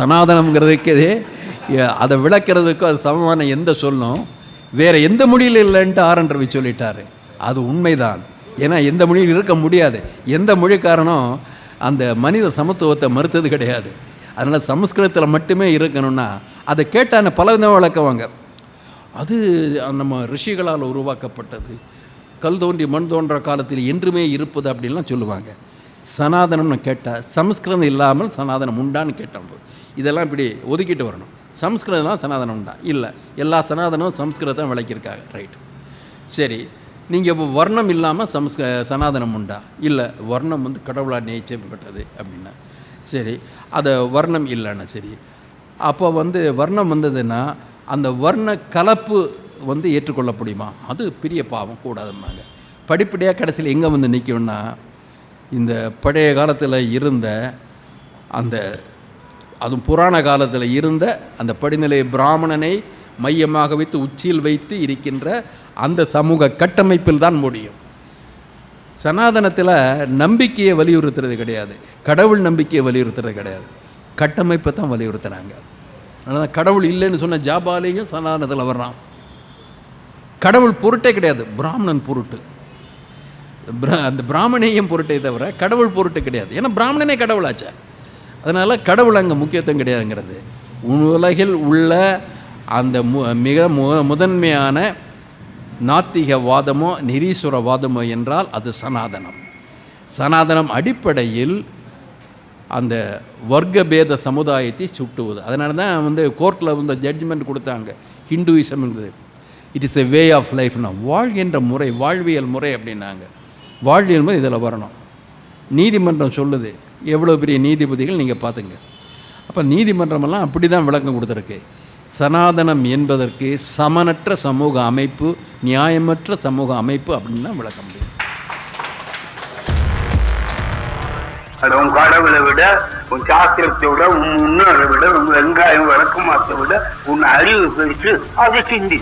சனாதனம்ங்கிறதுக்கு அதை விளக்கிறதுக்கும் அது சமமான எந்த சொல்லும்? வேறு எந்த மொழியில் இல்லைன்ட்டு ஆரன் ரவி சொல்லிட்டாரு. அது உண்மைதான். ஏன்னா எந்த மொழியில் இருக்க முடியாது. எந்த மொழி காரணம் அந்த மனித சமத்துவத்தை மறுத்தது கிடையாது. அதனால் சமஸ்கிருதத்தில் மட்டுமே இருக்கணும்னா அதை கேட்டான பல விதமாக விளக்குவாங்க அது நம்ம ரிஷிகளால் உருவாக்கப்பட்டது. கல் தோன்றி மண் தோன்ற காலத்தில் என்றுமே இருப்பது அப்படின்லாம் சொல்லுவாங்க. சனாதனம்னு கேட்டால் சமஸ்கிருதம் இல்லாமல் சனாதனம் உண்டான்னு கேட்டோம் இதெல்லாம் இப்படி ஒதுக்கிட்டு வரணும். சமஸ்கிருதம் சனாதனம் உண்டா? இல்லை. எல்லா சனாதனமும் சமஸ்கிருதம் விளக்கியிருக்காங்க. ரைட் சரி. நீங்கள் இப்போ வர்ணம் இல்லாமல் சமஸ்க சனாதனம் உண்டா? இல்லை. வர்ணம் வந்து கடவுளாக நியமிக்கப்பட்டது அப்படின்னா. சரி. அதை வர்ணம் இல்லைன்னா சரி. அப்போ வந்து வர்ணம் வந்ததுன்னா அந்த வர்ண கலப்பு வந்து ஏற்றுக்கொள்ள முடியுமா அது பெரிய பாவம். கூடாதுன்னாங்க படிப்படியாக கடைசியில் எங்கே வந்து நிற்கும்னா இந்த பழைய காலத்தில் இருந்த அந்த அதுவும் புராண காலத்தில் இருந்த அந்த படிநிலை பிராமணனை மையமாக வைத்து உச்சியில் வைத்து இருக்கின்ற அந்த சமூக கட்டமைப்பில் தான் முடியும். சனாதனத்தில் நம்பிக்கையை வலியுறுத்துறது கிடையாது. கடவுள் நம்பிக்கையை வலியுறுத்துறது கிடையாது. கட்டமைப்பை தான் வலியுறுத்துகிறாங்க அதனால் தான் கடவுள் இல்லைன்னு சொன்ன ஜாபாலேயும் சனாதனத்தில் வர்றான். கடவுள் பொருட்டே கிடையாது. பிராமணன் பொருட்டு. அந்த பிராமணேயம் பொருட்டே தவிர கடவுள் பொருட்டு கிடையாது. ஏன்னா பிராமணனே கடவுளாச்சா. அதனால் கடவுள் அங்கே முக்கியத்துவம் கிடையாதுங்கிறது. உலகில் உள்ள அந்த மு மிக மு முதன்மையான நாத்திகவாதமோ நிரீஸ்வரவாதமோ என்றால் அது சனாதனம். சனாதனம் அடிப்படையில் அந்த வர்க்கபேத சமுதாயத்தை சுட்டுவது. அதனால தான் வந்து கோர்ட்டில் வந்து ஜட்ஜ்மெண்ட் கொடுத்தாங்க. ஹிந்துயிசம்ங்கிறது. It is a way of லைஃப்னா வாழ்கின்ற முறை வாழ்வியல் முறை அப்படின்னாங்க. வாழ்வியல் முறை இதில் வரணும். நீதிமன்றம் சொல்லுது எவ்வளோ பெரிய நீதிபதிகள் நீங்கள் பார்த்துங்க அப்போ நீதிமன்றமெல்லாம் அப்படி தான் விளக்கம் கொடுத்துருக்கு. சனாதனம் என்பதற்கு சமனற்ற சமூக அமைப்பு நியாயமற்ற சமூக அமைப்பு அப்படின்னு தான் விளக்க முடியும். அது உன் கடவுளை விட உன் சாஸ்திரத்தை விட உன் முன்னோரை விட உன் வெங்காயம் வழக்கமாத்தை விட உன் அறிவு பெருசு அதை சிந்தி.